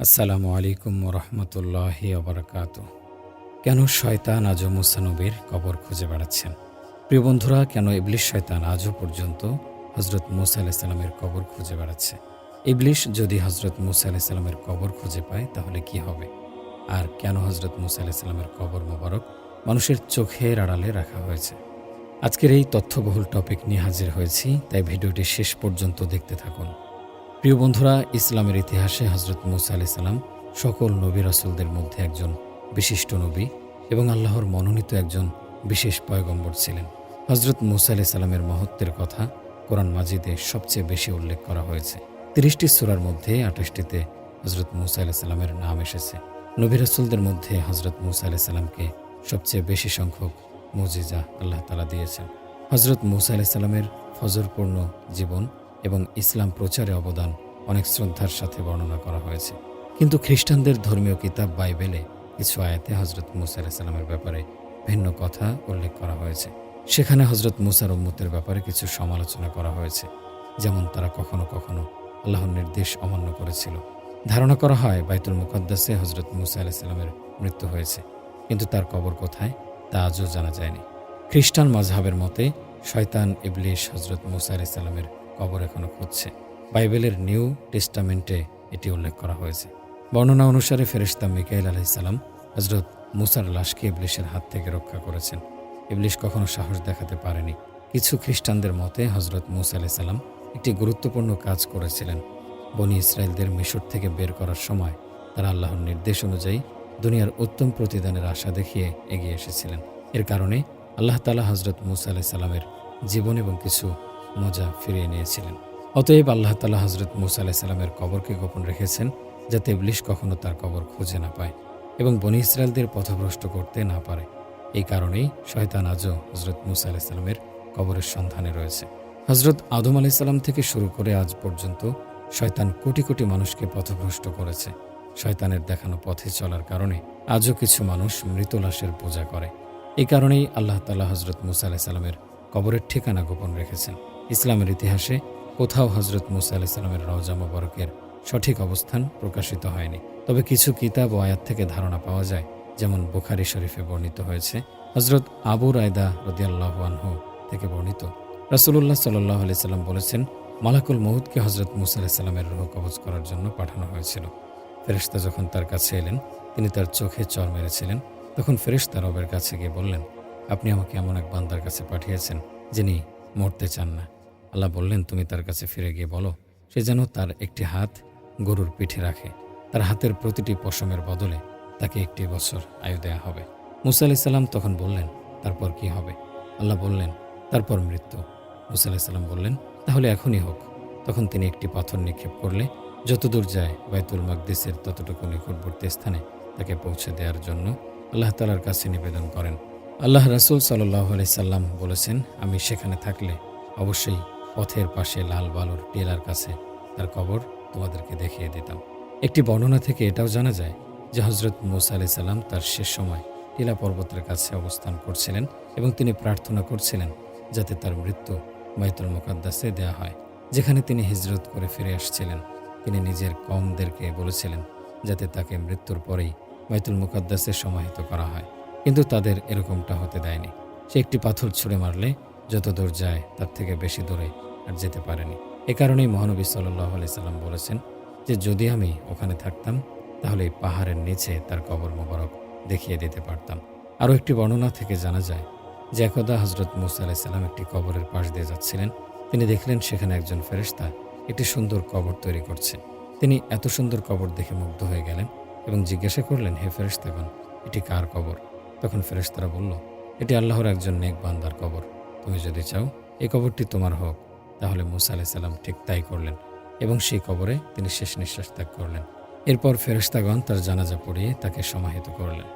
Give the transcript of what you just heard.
আসসালামু আলাইকুম রহমতুল্লাহি আবরকাত কেন শয়তান আজও মুসানবীর কবর খুঁজে বেড়াচ্ছেন? প্রিয় বন্ধুরা, কেন ইবলিশ শয়তান আজও পর্যন্ত হজরত মুসা আলাইসাল্লামের কবর খুঁজে বেড়াচ্ছে? ইবলিশ যদি হজরত মুসা আলাইসাল্লামের কবর খুঁজে পায়, তাহলে কি হবে? আর কেন হজরত মুসা আলাইসাল্লামের কবর মোবারক মানুষের চোখের আড়ালে রাখা হয়েছে? আজকের এই তথ্যবহুল টপিক নিয়ে হাজির হয়েছি, তাই ভিডিওটি শেষ পর্যন্ত দেখতে থাকুন। প্রিয় বন্ধুরা, ইসলামের ইতিহাসে হজরত মুসা আলি সাল্লাম সকল নবী রাসুলদের মধ্যে একজন বিশিষ্ট নবী এবং আল্লাহর মনোনীত একজন বিশেষ পয়গম্বর ছিলেন। হজরত মুসা আলি সাল্লামের মহত্বের কথা কোরআন মাজিদে সবচেয়ে বেশি উল্লেখ করা হয়েছে। তিরিশটি সুরার মধ্যে আঠাশটিতে হজরত মুসা আলি সাল্লামের নাম এসেছে। নবী রাসুলদের মধ্যে হজরত মুসা আলি সাল্লামকে সবচেয়ে বেশি সংখ্যক মুজিজা আল্লাহ তালা দিয়েছেন। হজরত মুসা আলি সাল্লামের ফজরপূর্ণ জীবন এবং ইসলাম প্রচারে অবদান অনেক শ্রদ্ধার সাথে বর্ণনা করা হয়েছে। কিন্তু খ্রিস্টানদের ধর্মীয় কিতাব বাইবেলে কিছু আয়াতে হজরত মুসা আলাইসাল্লামের ব্যাপারে ভিন্ন কথা উল্লেখ করা হয়েছে। সেখানে হজরত মুসার উম্মতের ব্যাপারে কিছু সমালোচনা করা হয়েছে, যেমন তারা কখনো কখনো আল্লাহর নির্দেশ অমান্য করেছিল। ধারণা করা হয় বাইতুল মুকদ্দাসে হজরত মুসা আলাইসাল্লামের মৃত্যু হয়েছে, কিন্তু তার কবর কোথায়? তা আজও জানা যায়নি। খ্রিস্টান মাজহাবের মতে, শয়তান ইবলিশ হজরত মুসা আলাইসাল্লামের কবর এখনও খুঁজছে। বাইবেলের নিউ টেস্টামেন্টে এটি উল্লেখ করা হয়েছে। বর্ণনা অনুসারে ফেরেশতা মিকাইল আলাইসাল্লাম হজরত মুসার লাশকে ইবলিশের হাত থেকে রক্ষা করেছেন। ইবলিশ কখনো সাহস দেখাতে পারেনি। কিছু খ্রিস্টানদের মতে হজরত মুসা আলাইসাল্লাম একটি গুরুত্বপূর্ণ কাজ করেছিলেন। বনি ইসরায়েলদের মিশর থেকে বের করার সময় তারা আল্লাহর নির্দেশ অনুযায়ী দুনিয়ার উত্তম প্রতিদানের আশা দেখিয়ে এগিয়ে এসেছিলেন। এর কারণে আল্লাহ তালা হজরত মুসা আলাইসাল্লামের জীবন এবং কিছু মজা ফিরিয়ে নিয়েছিলেন। অতএব আল্লাহ তালা হজরত মুসা আলাহিসাল্লামের কবরকে গোপন রেখেছেন, যাতে ইবলিশ কখনো তার কবর খুঁজে না পায় এবং বনি ইসরায়েলদের পথভ্রষ্ট করতে না পারে। এই কারণেই শয়তান আজও হজরত মুসা আলাহিসাল্লামের কবরের সন্ধানে রয়েছে। হজরত আদম আলাইসাল্লাম থেকে শুরু করে আজ পর্যন্ত শয়তান কোটি কোটি মানুষকে পথভ্রষ্ট করেছে। শয়তানের দেখানো পথে চলার কারণে আজও কিছু মানুষ মৃত লাশের পূজা করে। এই কারণেই আল্লাহ তালা হজরত মুসা আলাহিসাল্লামের কবরের ঠিকানা গোপন রেখেছেন। ইসলামের ইতিহাসে কোথাও হজরত মুসা আলাইসাল্লামের রওজা মোবারকের সঠিক অবস্থান প্রকাশিত হয়নি। তবে কিছু কিতাব ও আয়াত থেকে ধারণা পাওয়া যায়, যেমন বুখারি শরীফে বর্ণিত হয়েছে হজরত আবু রায়দা রদিয়াল্লাহ আনহু থেকে বর্ণিত। রাসুলুল্লাহ সাল্লাহ আলাইসাল্লাম বলেছেন, মালাকুল মহুদকে হজরত মুসা আলাইসাল্লামের রুহ কবজ করার জন্য পাঠানো হয়েছিল। ফেরেশতা যখন তার কাছে এলেন, তিনি তার চোখে চর মেরেছিলেন। তখন ফেরেশতা রবের কাছে গিয়ে বললেন, আপনি আমাকে এমন এক বান্দার কাছে পাঠিয়েছেন যিনি মরতে চান না। আল্লাহ বললেন, তুমি তার কাছে ফিরে গিয়ে বলো, সে যেন তার একটি হাত গরুর পিঠে রাখে। তার হাতের প্রতিটি পশমের বদলে তাকে একটি বছর আয়ু দেয়া হবে। মুসা আলাইসাল্লাম তখন বললেন, তারপর কি হবে? আল্লাহ বললেন, তারপর মৃত্যু। মুসা আলাইসাল্লাম বললেন, তাহলে এখনই হোক। তখন তিনি একটি পাথর নিক্ষেপ করলে যতদূর যায় বাইতুল মাকদিসের ততটুকু নিকটবর্তী স্থানে তাকে পৌঁছে দেওয়ার জন্য আল্লাহ তালার কাছে নিবেদন করেন। আল্লাহ রাসুল সাল্লাহ সাল্লাম বলেছেন, আমি সেখানে থাকলে অবশ্যই পথের পাশে লাল বালুর টেলার কাছে তার কবর তোমাদেরকে দেখিয়ে দিতাম। একটি বর্ণনা থেকে এটাও জানা যায় যে হজরত মুসা আলি সাল্লাম তার শেষ সময় টিলা পর্বতের কাছে অবস্থান করছিলেন এবং তিনি প্রার্থনা করছিলেন যাতে তার মৃত্যু বাইতুল মোকাদ্দাসে দেয়া হয়, যেখানে তিনি হিজরত করে ফিরে আসছিলেন। তিনি নিজের কমদেরকে বলেছিলেন যাতে তাকে মৃত্যুর পরেই বাইতুল মুকাদ্দাসে সমাহিত করা হয়। কিন্তু তাদের এরকমটা হতে দেয়নি। সে একটি পাথর ছুঁড়ে মারলে যত দূর যায় তার থেকে বেশি দূরে আর যেতে পারেনি। এ কারণেই মহানবী সাল্লাহ আলি সাল্লাম বলেছেন যে, যদি আমি ওখানে থাকতাম, তাহলে এই পাহাড়ের নিচে তার কবর মোবারক দেখিয়ে দিতে পারতাম। আরও একটি বর্ণনা থেকে জানা যায় যে, একদা হজরত মুসা আলাইসাল্লাম একটি কবরের পাশ দিয়ে যাচ্ছিলেন। তিনি দেখলেন সেখানে একজন ফেরেশতা একটি সুন্দর কবর তৈরি করছে। তিনি এত সুন্দর কবর দেখে মুগ্ধ হয়ে গেলেন এবং জিজ্ঞাসা করলেন, হে ফেরেশতাগণ, এটি কার কবর? তখন ফেরেশতারা বলল, এটি আল্লাহর একজন নেক বান্দার কবর। তুমি যদি চাও, এই কবরটি তোমার হোক। তাহলে মুসা আলাইসাল্লাম ঠিক তাই করলেন এবং সেই কবরে তিনি শেষ নিঃশ্বাস ত্যাগ করলেন। এরপর ফেরেশতাগণ তার জানাজা পড়িয়ে তাকে সমাহিত করলেন।